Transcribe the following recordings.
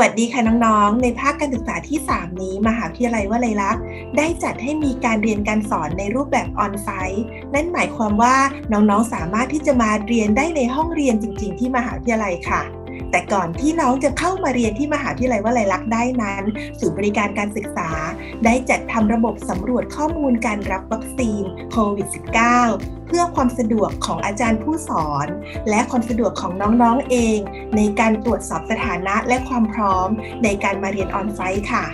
วัสดีค่ะน้องๆ ในภาคการศึกษาที่ 3 นี้ มหาวิทยาลัยวลัยลักษณ์ได้จัดให้มีการเรียนการสอนในรูปแบบออนไซต์นั่นหมายความว่าน้องๆ สามารถที่จะมาเรียนได้ในห้องเรียนจริง ๆ ที่มหาวิทยาลัยค่ะ แต่ก่อนที่น้องจะเข้ามาเรียนที่มหาวิทยาลัยวลัยลักษณ์ได้นั้นศูนย์บริการการศึกษา ได้จัดทำระบบสำรวจข้อมูลการรับวัคซีนโควิด -19 เพื่อความสะดวกของอาจารย์ผู้สอน และความสะดวกของน้องๆเอง ในการตรวจสอบสถานะและความพร้อมในการมาเรียนออนไซต์ค่ะ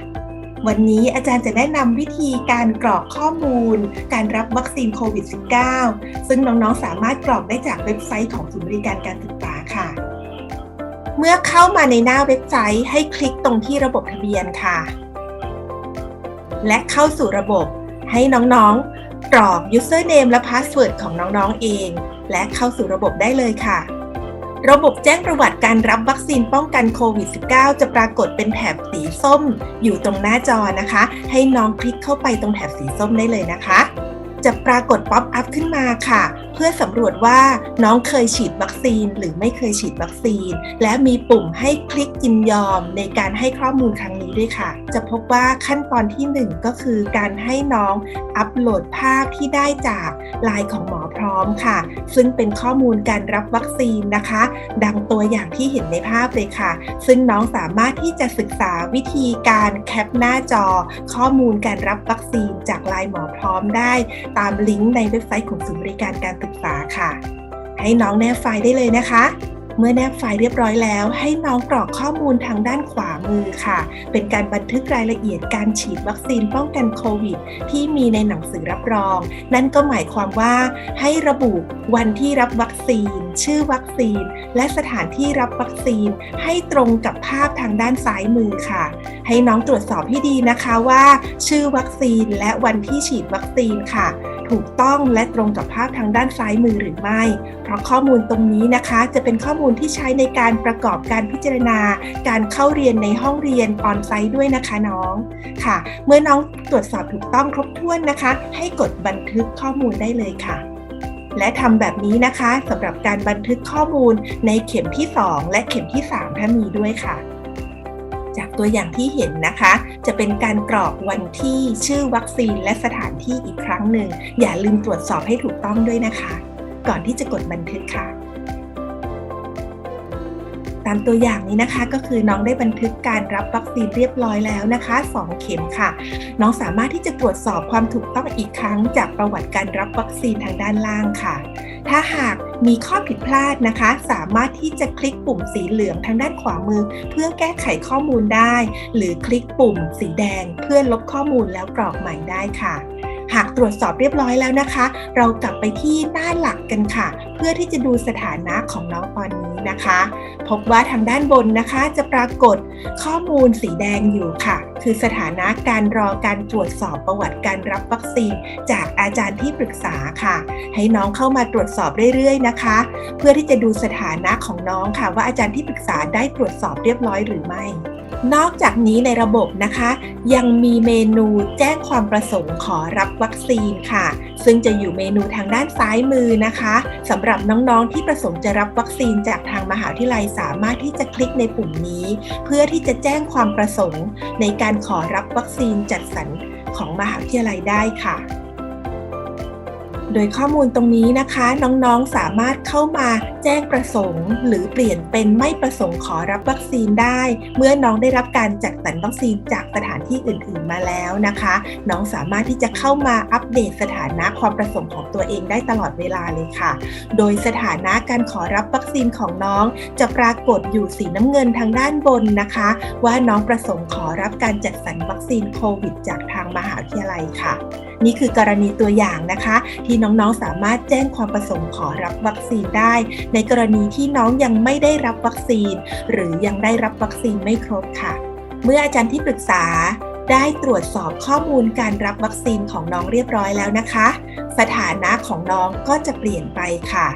วันนี้อาจารย์จะแนะนำวิธีการกรอกข้อมูล การรับวัคซีนโควิด -19 ซึ่งน้องๆ สามารถกรอกได้จากเว็บไซต์ของศูนย์บริการการศึกษา เมื่อเข้ามาในหน้าเว็บไซต์ให้คลิกตรงที่ระบบทะเบียนค่ะ และเข้าสู่ระบบให้น้องๆ กรอก username และ password ของน้องๆเอง และเข้าสู่ระบบได้เลยค่ะ ระบบแจ้งประวัติการรับวัคซีนป้องกันโควิด -19 จะปรากฏเป็นแถบสีส้มอยู่ตรงหน้าจอนะคะ ให้น้องคลิกเข้าไปตรงแถบสีส้มได้เลยนะคะ จะปรากฏป๊อปอัพขึ้นมาค่ะ เพื่อสำรวจว่าน้องเคยฉีดวัคซีนหรือไม่เคยฉีดวัคซีน และมีปุ่มให้คลิกยินยอมในการให้ข้อมูลครั้งนี้ด้วยค่ะ จะพบว่าขั้นตอนที่ 1 ก็คือการให้น้องอัปโหลดภาพที่ได้จากไลน์ของหมอพร้อมค่ะ ซึ่งเป็นข้อมูลการรับวัคซีนนะคะ ดังตัวอย่างที่เห็นในภาพเลยค่ะ ซึ่งน้องสามารถที่จะศึกษาวิธีการแคปหน้าจอ ข้อมูลการรับวัคซีนจากไลน์หมอพร้อมได้ตามลิงก์ในเว็บไซต์ของศูนย์บริการการศึกษาค่ะ ให้น้องแนบไฟล์ได้เลยนะคะ เมื่อแนบไฟล์เรียบร้อยแล้ว ให้น้องกรอกข้อมูลทางด้านขวามือค่ะ เป็นการบันทึกรายละเอียดการฉีดวัคซีนป้องกันโควิด ที่มีในหนังสือรับรอง นั่นก็หมายความว่า ให้ระบุวันที่รับวัคซีน ชื่อวัคซีน และสถานที่รับวัคซีน ให้ตรงกับภาพทางด้านซ้ายมือค่ะ ให้น้องตรวจสอบให้ดีนะคะว่า ชื่อวัคซีนและวันที่ฉีดวัคซีนค่ะ ถูกต้องและตรงกับภาพทางด้านซ้ายมือหรือไม่ เพราะข้อมูลตรงนี้นะคะจะเป็นข้อมูลที่ใช้ในการประกอบการพิจารณา การเข้าเรียนในห้องเรียนออนไซต์ด้วยนะคะน้องค่ะ เมื่อน้องตรวจสอบถูกต้องครบถ้วนนะคะ ให้กดบันทึกข้อมูลได้เลยค่ะและทำแบบนี้นะคะสำหรับการบันทึกข้อมูลในเข็มที่ 2 และเข็มที่ 3 ถ้ามีด้วยค่ะ จากตัวอย่างที่เห็นนะคะ จะเป็นการกรอกวันที่ชื่อวัคซีนและสถานที่อีกครั้งหนึ่ง อย่าลืมตรวจสอบให้ถูกต้องด้วยนะคะ ก่อนที่จะกดบันทึกค่ะตามตัวอย่างนี้นะคะก็คือน้องได้บันทึกการรับวัคซีนเรียบร้อยแล้วนะคะ 2 เข็มค่ะ น้องสามารถที่จะตรวจสอบความถูกต้องอีกครั้ง จากประวัติการรับวัคซีนทางด้านล่างค่ะ ถ้าหาก มีข้อผิดพลาดนะคะ สามารถที่จะคลิกปุ่มสีเหลืองทางด้านขวามือ เพื่อแก้ไขข้อมูลได้ หรือคลิกปุ่มสีแดงเพื่อลบข้อมูลแล้วกรอกใหม่ได้ค่ะ หากตรวจสอบเรียบร้อยแล้วนะคะ เรากลับไปที่หน้าหลักกันค่ะ เพื่อที่จะดูสถานะของน้องตอนนี้นะคะ พบว่าทางด้านบนนะคะจะปรากฏข้อมูลสีแดงอยู่ค่ะ คือสถานะการรอการตรวจสอบประวัติการรับวัคซีน จากอาจารย์ที่ปรึกษาค่ะ ให้น้องเข้ามาตรวจสอบเรื่อยๆนะคะ เพื่อที่จะดูสถานะของน้องค่ะ ว่าอาจารย์ที่ปรึกษาได้ตรวจสอบเรียบร้อยหรือไม่ นอกจากนี้ในระบบนะคะ ยังมีเมนูแจ้งความประสงค์ขอรับวัคซีนค่ะ ซึ่งจะอยู่เมนูทางด้านซ้ายมือนะคะสำหรับน้องๆที่ประสงค์จะรับวัคซีนจากทางมหาวิทยาลัยสามารถที่จะคลิกในปุ่มนี้ เพื่อที่จะแจ้งความประสงค์ ในการขอรับวัคซีนจัดสรรของมหาวิทยาลัยได้ค่ะ โดยข้อมูลตรงนี้นะคะ น้องๆสามารถเข้ามาแจ้งประสงค์ หรือเปลี่ยนเป็นไม่ประสงค์ขอรับวัคซีนได้ เมื่อน้องได้รับการจัดสรรวัคซีนจากสถานที่อื่น ๆมาแล้วนะคะ น้องสามารถที่จะเข้ามาอัปเดตสถานะความประสงค์ของตัวเองได้ตลอดเวลาเลยค่ะ โดยสถานะการขอรับวัคซีนของน้อง จะปรากฏอยู่สีน้ำเงินทางด้านบนนะคะ ว่าน้องประสงค์ขอรับการจัดสรรวัคซีนโควิด จากทางมหาวิทยาลัยค่ะ นี่คือกรณีตัวอย่างนะคะที่น้องๆ สามารถแจ้งความประสงค์ขอรับวัคซีนได้ ในกรณีที่น้องยังไม่ได้รับวัคซีน หรือยังได้รับวัคซีนไม่ครบค่ะ เมื่ออาจารย์ที่ปรึกษาได้ตรวจสอบข้อมูลการรับวัคซีนของน้องเรียบร้อยแล้วนะคะ สถานะของน้องก็จะเปลี่ยนไปค่ะ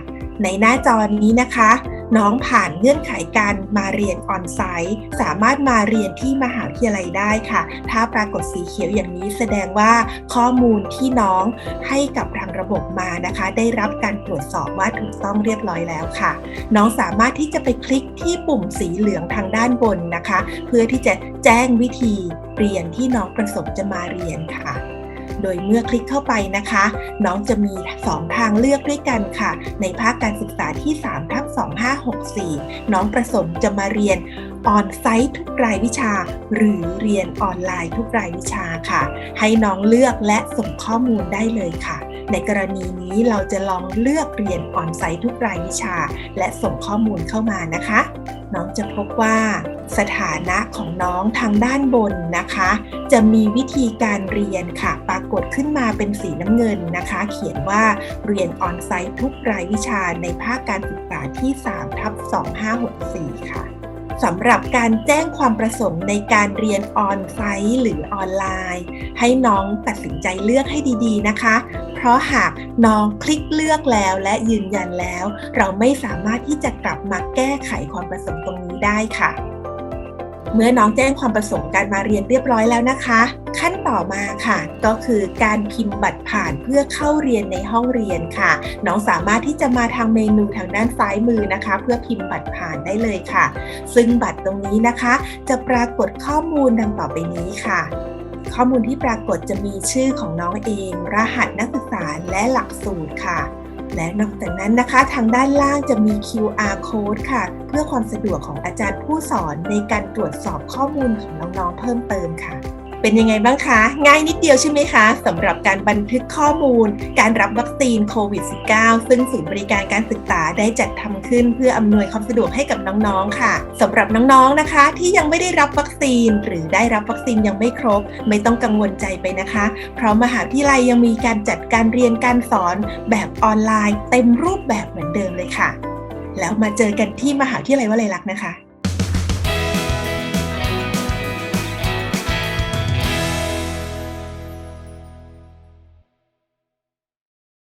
ในหน้าจอนี้นะคะ น้องผ่านเงื่อนไขการมาเรียนออนไซต์สามารถมาเรียนที่มหาวิทยาลัยได้ค่ะ ถ้าปรากฏสีเขียวอย่างนี้แสดงว่าข้อมูลที่น้องให้กับทางระบบมานะคะ ได้รับการตรวจสอบว่าถูกต้องเรียบร้อยแล้วค่ะ น้องสามารถที่จะไปคลิกที่ปุ่มสีเหลืองทางด้านบนนะคะ เพื่อที่จะแจ้งวิธีเรียนที่น้องประสงค์จะมาเรียนค่ะ โดยเมื่อคลิกเข้าไปนะคะ น้องจะมี 2 ทางเลือกด้วยกันค่ะ ในภาคการศึกษาที่3ทับ2564 น้องประสงค์จะมาเรียน ออนไซต์ทุกรายวิชา หรือเรียนออนไลน์ทุกรายวิชาค่ะ ให้น้องเลือกและส่งข้อมูลได้เลยค่ะ ในกรณีนี้เราจะลองเลือกเรียนออนไซต์ทุกรายวิชา และส่งข้อมูลเข้ามานะคะ น้องจะพบว่าสถานะของน้องทางด้านบนนะคะ จะมีวิธีการเรียนค่ะ ปรากฏขึ้นมาเป็นสีน้ำเงินนะคะ เขียนว่าเรียนออนไซต์ทุกรายวิชาในภาคการศึกษาที่3ทับ2564 ค่ะ สำหรับการแจ้งความประสงค์ในการเรียนออนไซต์หรือออนไลน์ ให้น้องตัดสินใจเลือกให้ดีๆนะคะ เพราะหากน้องคลิกเลือกแล้วและยืนยันแล้ว เราไม่สามารถที่จะกลับมาแก้ไขความประสงค์ตรงนี้ได้ค่ะ เมื่อน้องแจ้งความประสงค์การมาเรียนเรียบร้อยแล้วนะคะ ขั้นต่อมาค่ะ ก็คือการพิมพ์บัตรผ่านเพื่อเข้าเรียนในห้องเรียนค่ะ น้องสามารถที่จะมาทางเมนูทางด้านซ้ายมือนะคะ เพื่อพิมพ์บัตรผ่านได้เลยค่ะ ซึ่งบัตรตรงนี้นะคะ จะปรากฏข้อมูลดังต่อไปนี้ค่ะข้อมูลที่ปรากฏจะมีชื่อของน้องเอง รหัสนักศึกษาและหลักสูตรค่ะ และนอกจากนั้นนะคะ ทางด้านล่างจะมี QR code ค่ะ เพื่อความสะดวกของอาจารย์ผู้สอนในการตรวจสอบข้อมูลของน้องๆเพิ่มเติมค่ะ เป็นยังไงบ้างคะ ง่ายนิดเดียวใช่ไหมคะสำหรับการบันทึกข้อมูล การรับวัคซีนโควิด -19 ซึ่งศูนย์บริการการศึกษาได้จัดทำขึ้นเพื่ออำนวยความสะดวกให้กับน้องๆค่ะสำหรับน้องๆนะคะ ที่ยังไม่ได้รับวัคซีน หรือได้รับวัคซีนยังไม่ครบ ไม่ต้องกังวลใจไปนะคะ เพราะมหาวิทยาลัยยังมีการจัดการเรียนการสอนแบบออนไลน์ เต็มรูปแบบเหมือนเดิมเลยค่ะ แล้วมาเจอกันที่มหาวิทยาลัยวลัยลักษณ์นะคะ